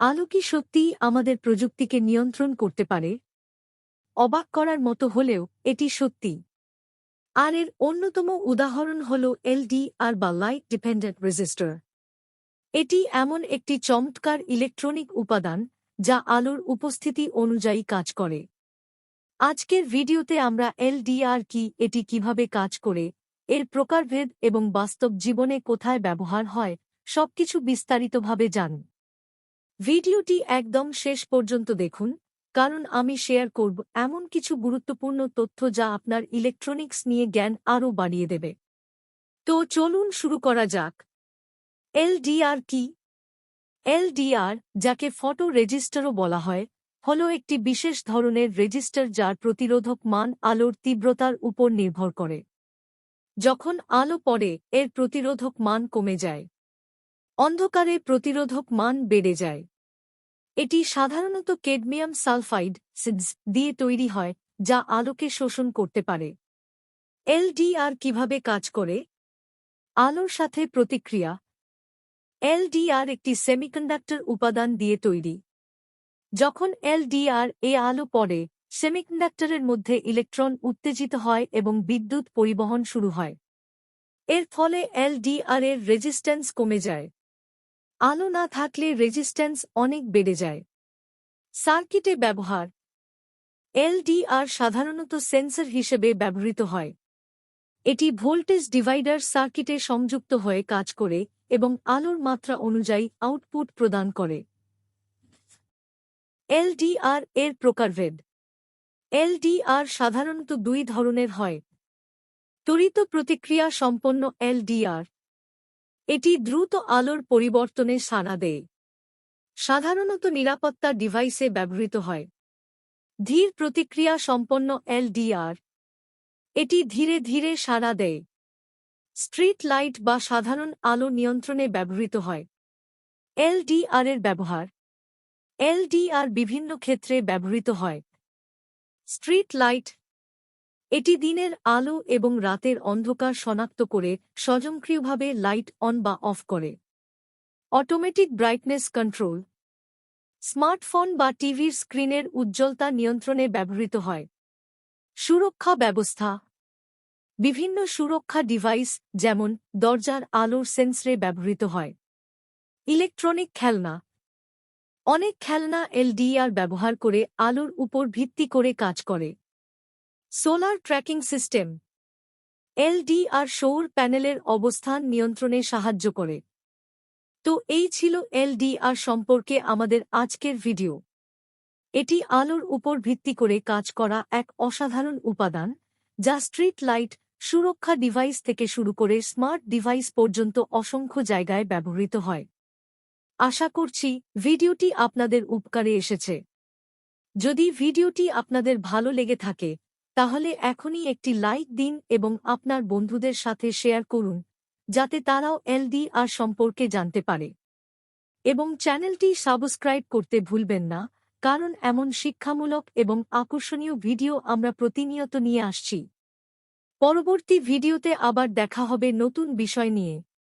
আলো কি সত্যিই আমাদের প্রযুক্তিকে নিয়ন্ত্রণ করতে পারে? অবাক করার মতো হলেও এটি সত্যি। আর এর অন্যতম উদাহরণ হল এলডিআর বা লাইট ডিপেন্ডেন্ট রেজিস্টার। এটি এমন একটি চমৎকার ইলেকট্রনিক উপাদান যা আলোর উপস্থিতি অনুযায়ী কাজ করে। আজকের ভিডিওতে আমরা এলডিআর কি, এটি কীভাবে কাজ করে, এর প্রকারভেদ এবং বাস্তব জীবনে কোথায় ব্যবহার হয়, সবকিছু বিস্তারিতভাবে জানুন ভিডিওটি একদম শেষ পর্যন্ত দেখুন, কারণ আমি শেয়ার করব এমন কিছু গুরুত্বপূর্ণ তথ্য যা আপনার ইলেকট্রনিক্স নিয়ে জ্ঞান আরও বাড়িয়ে দেবে। তো চলুন শুরু করা যাক। এলডিআর কি? এলডিআর, যাকে ফটো রেজিস্টারও বলা হয়, হল একটি বিশেষ ধরনের রেজিস্টার যার প্রতিরোধক মান আলোর তীব্রতার উপর নির্ভর করে। যখন আলো পড়ে, এর প্রতিরোধক মান কমে যায়। অন্ধকারে প্রতিরোধক মান বেড়ে যায়। এটি সাধারণত কেডমিয়াম সালফাইড সিডস দিয়ে তৈরি হয়, যা আলোকে শোষণ করতে পারে। এলডিআর কীভাবে কাজ করে? আলোর সাথে প্রতিক্রিয়া। এলডিআর একটি সেমিকন্ডাক্টর উপাদান দিয়ে তৈরি। যখন এলডিআর এ আলো পড়ে, সেমিকন্ডাক্টরের মধ্যে ইলেকট্রন উত্তেজিত হয় এবং বিদ্যুৎ পরিবহন শুরু হয়। এর ফলে এলডিআর এর রেজিস্ট্যান্স কমে যায়। আলো না থাকলে রেজিস্ট্যান্স অনেক বেড়ে যায়। সার্কিটে ব্যবহার। এলডিআর সাধারণত সেন্সর হিসেবে ব্যবহৃত হয়। এটি ভোল্টেজ ডিভাইডার সার্কিটে সংযুক্ত হয়ে কাজ করে এবং আলোর মাত্রা অনুযায়ী আউটপুট প্রদান করে। এলডিআর এর প্রকারভেদ। এলডিআর সাধারণত দুই ধরনের হয়। ত্বরিত প্রতিক্রিয়া সম্পন্ন এলডিআর। এটি দ্রুত আলোর পরিবর্তনে সাড়া দেয়। সাধারণত নিরাপত্তা ডিভাইসে ব্যবহৃত হয়। ধীর প্রতিক্রিয়া সম্পন্ন এলডিআর। এটি ধীরে ধীরে সাড়া দেয়। স্ট্রিট লাইট বা সাধারণ আলো নিয়ন্ত্রণে ব্যবহৃত হয়। এলডিআর এর ব্যবহার। এলডিআর বিভিন্ন ক্ষেত্রে ব্যবহৃত হয়। স্ট্রিট লাইট এটি দিনের আলো এবং রাতের অন্ধকার শনাক্ত করে স্বয়ংক্রিয়ভাবে লাইট অন বা অফ করে। Automatic brightness control. স্মার্টফোন বা টিভির স্ক্রিনের উজ্জ্বলতা নিয়ন্ত্রণে ব্যবহৃত হয়। সুরক্ষা ব্যবস্থা। বিভিন্ন সুরক্ষা ডিভাইস যেমন দরজার আলোর সেন্সরে ব্যবহৃত হয়। ইলেকট্রনিক খেলনা। অনেক খেলনা এলডিআর ব্যবহার করে আলোর উপর ভিত্তি করে কাজ করে। Solar tracking system. এলডিআর সৌর প্যানেলের অবস্থান নিয়ন্ত্রণে সাহায্য করে। তো এই ছিল এলডিআর সম্পর্কে আমাদের আজকের ভিডিও। এটি আলোর উপর ভিত্তি করে কাজ করা এক অসাধারণ উপাদান, যা স্ট্রিট লাইট সুরক্ষা ডিভাইস থেকে শুরু করে স্মার্ট ডিভাইস পর্যন্ত অসংখ্য জায়গায় ব্যবহৃত হয়। আশা করছি ভিডিওটি আপনাদের উপকারে এসেছে। যদি ভিডিওটি আপনাদের ভালো লেগে থাকে তাহলে এখনই একটি লাইক দিন এবং আপনার বন্ধুদের সাথে শেয়ার করুন, যাতে তারাও এলডি আর সম্পর্কে জানতে পারে। এবং চ্যানেলটি সাবস্ক্রাইব করতে ভুলবেন না, কারণ এমন শিক্ষামূলক এবং আকর্ষণীয় ভিডিও আমরা প্রতিনিয়ত নিয়ে আসছি। পরবর্তী ভিডিওতে আবার দেখা হবে নতুন বিষয় নিয়ে।